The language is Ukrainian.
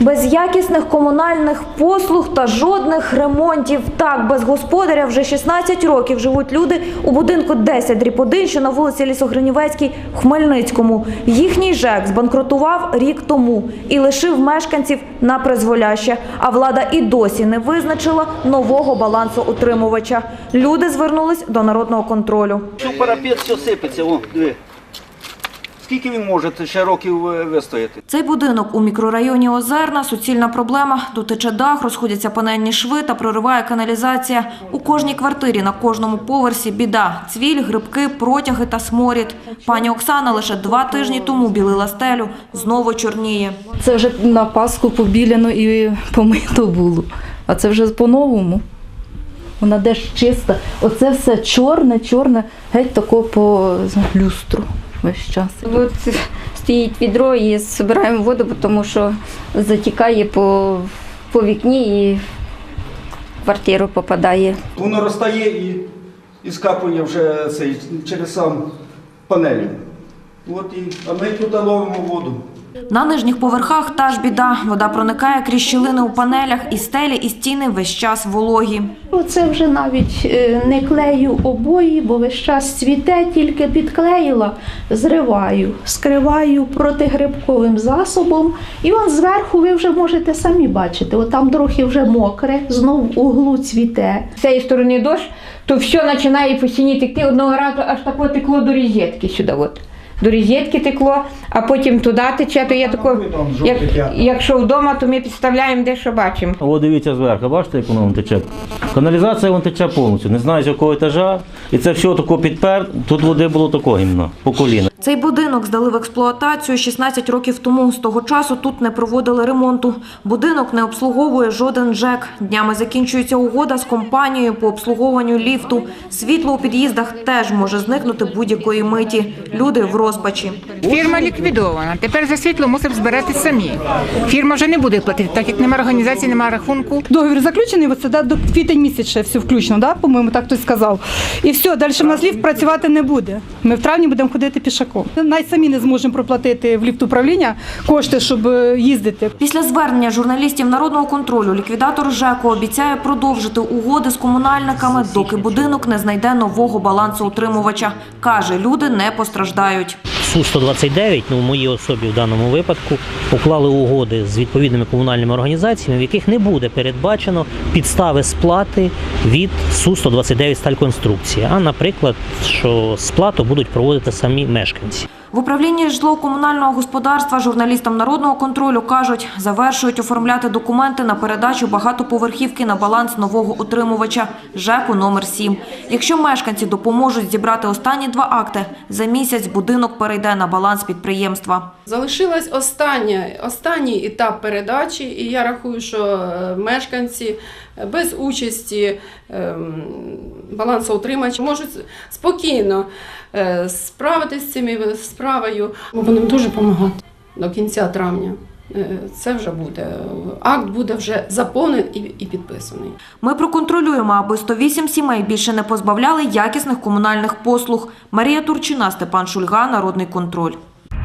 Без якісних комунальних послуг та жодних ремонтів. Так, без господаря вже 16 років живуть люди у будинку 10 дріб 1, що на вулиці Лісогранівецькій в Хмельницькому. Їхній ЖЕК збанкрутував рік тому і лишив мешканців на призволяще. А влада і досі не визначила нового балансоутримувача. Люди звернулись до народного контролю. Парапет все сипеться, о, диви. Скільки він може ще років е, вистояти? Цей будинок у мікрорайоні Озерна суцільна проблема. Тут тече дах, розходяться панельні шви та прориває каналізація. У кожній квартирі на кожному поверсі біда: цвіль, грибки, протяги та сморід. Пані Оксана лише два тижні тому білила стелю, знову чорніє. Це вже на Пасху побіляно і помито було. А це вже по-новому. Вона де ж чиста. Оце все чорне, чорне, геть тако по люстру весь час. От стоїть відро і збираємо воду, тому що затікає по, по вікні і в квартиру попадає. Воно розтає і, і скапує вже цей, через сам панелі. От і, а ми тут ловимо воду. На нижніх поверхах та ж біда. Вода проникає крізь щілини у панелях, і стелі, і стіни весь час вологі. Оце вже навіть е, не клею обої, бо весь час цвіте, тільки підклеїла, зриваю, скриваю протигрибковим засобом. І он зверху ви вже можете самі бачити. От там трохи вже мокре, знов в углу цвіте. з цієї сторони дощ, то все починає по стіні текти. Одного разу аж тако текло до розетки сюди. От. До розетки текло, а потім туди тече, то я тако, як, якщо вдома, то ми підставляємо де що бачимо. О, дивіться зверху, бачите, як воно вон тече. Каналізація вон тече повністю. Не знаю з якого етажа. І це все тако підпер. Тут води було тако гімно, по коліна. Цей будинок здали в експлуатацію 16 років тому. З того часу тут не проводили ремонту. Будинок не обслуговує жоден ЖЕК. Днями закінчується угода з компанією по обслуговуванню ліфту. Світло у під'їздах теж може зникнути будь-якої миті. Люди в розпачі. Фірма ліквідована. Тепер за світло мусимо збирати самі. Фірма вже не буде платити, так як немає організації, немає рахунку. Договір заключений, оце да, до квітень місяць ще все включно, да? по-моєму, так хтось сказав. І все, далі в нас ліфт працювати не буде. Ми в травні будемо ходити пішаком. Навіть самі не зможемо проплатити в ліфтуправління кошти, щоб е, їздити. Після звернення журналістів народного контролю ліквідатор ЖЕКу обіцяє продовжити угоди з комунальниками, доки будинок не знайде нового балансоутримувача. Каже, люди не постраждають. Су-129, ну в моїй особі в даному випадку, уклали угоди з відповідними комунальними організаціями, в яких не буде передбачено підстави сплати від Су-129 стальконструкції, а наприклад, що сплату будуть проводити самі мешканці. В управлінні житлово-комунального господарства журналістам народного контролю кажуть, завершують оформляти документи на передачу багатоповерхівки на баланс нового утримувача ЖЕКу номер 7. Якщо мешканці допоможуть зібрати останні два акти, за місяць будинок перейде на баланс підприємства. Залишилась остання, останній етап передачі, і я рахую, що е, мешканці без участі ем, балансоутримача можуть спокійно е, справитися з цією справою. Будемо дуже допомагати до кінця травня. Е, Це вже буде. Акт буде вже заповнений і підписаний. Ми проконтролюємо, аби 108 сімей більше не позбавляли якісних комунальних послуг. Марія Турчина, Степан Шульга, Народний контроль.